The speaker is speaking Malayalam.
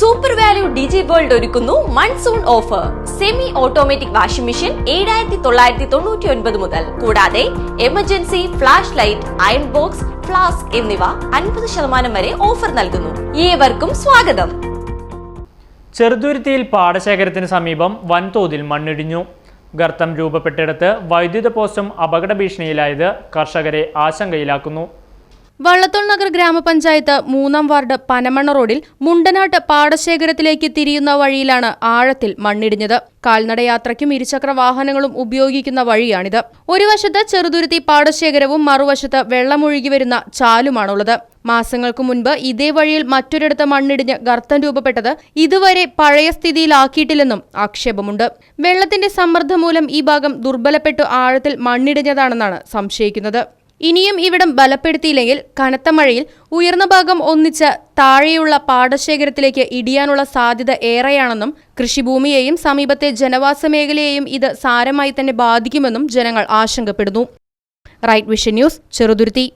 സൂപ്പർ വാല്യൂ ഡിജി വേൾഡ് ഒരുക്കുന്നു monsoon offer semi automatic washing machine ഏഴായിരത്തി തൊള്ളായിരത്തി തൊണ്ണൂറ്റി ഒൻപത് മുതൽ. കൂടാതെ emergency flash light iron box flask എന്നിവ അൻപത് ശതമാനം വരെ ഓഫർ നൽകുന്നു. ഏവർക്കും സ്വാഗതം. ചെറുതുരുത്തിയിൽ പാടശേഖരത്തിന് സമീപം വൻതോതിൽ മണ്ണിടിഞ്ഞു. ഗർത്തം രൂപപ്പെട്ടിടത്ത് വൈദ്യുത പോസ്റ്റും അപകട ഭീഷണിയിലായത് കർഷകരെ ആശങ്കയിലാക്കുന്നു. വള്ളത്തോൾ നഗർ ഗ്രാമപഞ്ചായത്ത് മൂന്നാം വാർഡ് പനമണ്ണ റോഡിൽ മുണ്ടനാട്ട് പാടശേഖരത്തിലേക്ക് തിരിയുന്ന വഴിയിലാണ് ആഴത്തിൽ മണ്ണിടിഞ്ഞത്. കാൽനടയാത്രയ്ക്കും ഇരുചക്ര വാഹനങ്ങളും ഉപയോഗിക്കുന്ന വഴിയാണിത്. ഒരു വശത്ത് ചെറുതുരുത്തി പാടശേഖരവും മറുവശത്ത് വെള്ളമൊഴുകി വരുന്ന ചാലുമാണുള്ളത്. മാസങ്ങൾക്ക് മുൻപ് ഇതേ വഴിയിൽ മറ്റൊരിടത്ത് മണ്ണിടിഞ്ഞ് ഗർത്തം രൂപപ്പെട്ടത് ഇതുവരെ പഴയ സ്ഥിതിയിലാക്കിയിട്ടില്ലെന്നും ആക്ഷേപമുണ്ട്. വെള്ളത്തിന്റെ സമ്മർദ്ദം മൂലം ഈ ഭാഗം ദുർബലപ്പെട്ടു ആഴത്തിൽ മണ്ണിടിഞ്ഞതാണെന്നാണ് സംശയിക്കുന്നത്. ഇനിയും ഇവിടം ബലപ്പെടുത്തിയില്ലെങ്കിൽ കനത്ത മഴയിൽ ഉയർന്ന ഭാഗം ഒന്നിച്ച് താഴെയുള്ള പാടശേഖരത്തിലേക്ക് ഇടിയാനുള്ള സാധ്യത ഏറെയാണെന്നും കൃഷിഭൂമിയെയും സമീപത്തെ ജനവാസ മേഖലയെയും ഇത് സാരമായി തന്നെ ബാധിക്കുമെന്നും ജനങ്ങൾ ആശങ്കപ്പെടുന്നു. Right vision news Cheruthuruthy.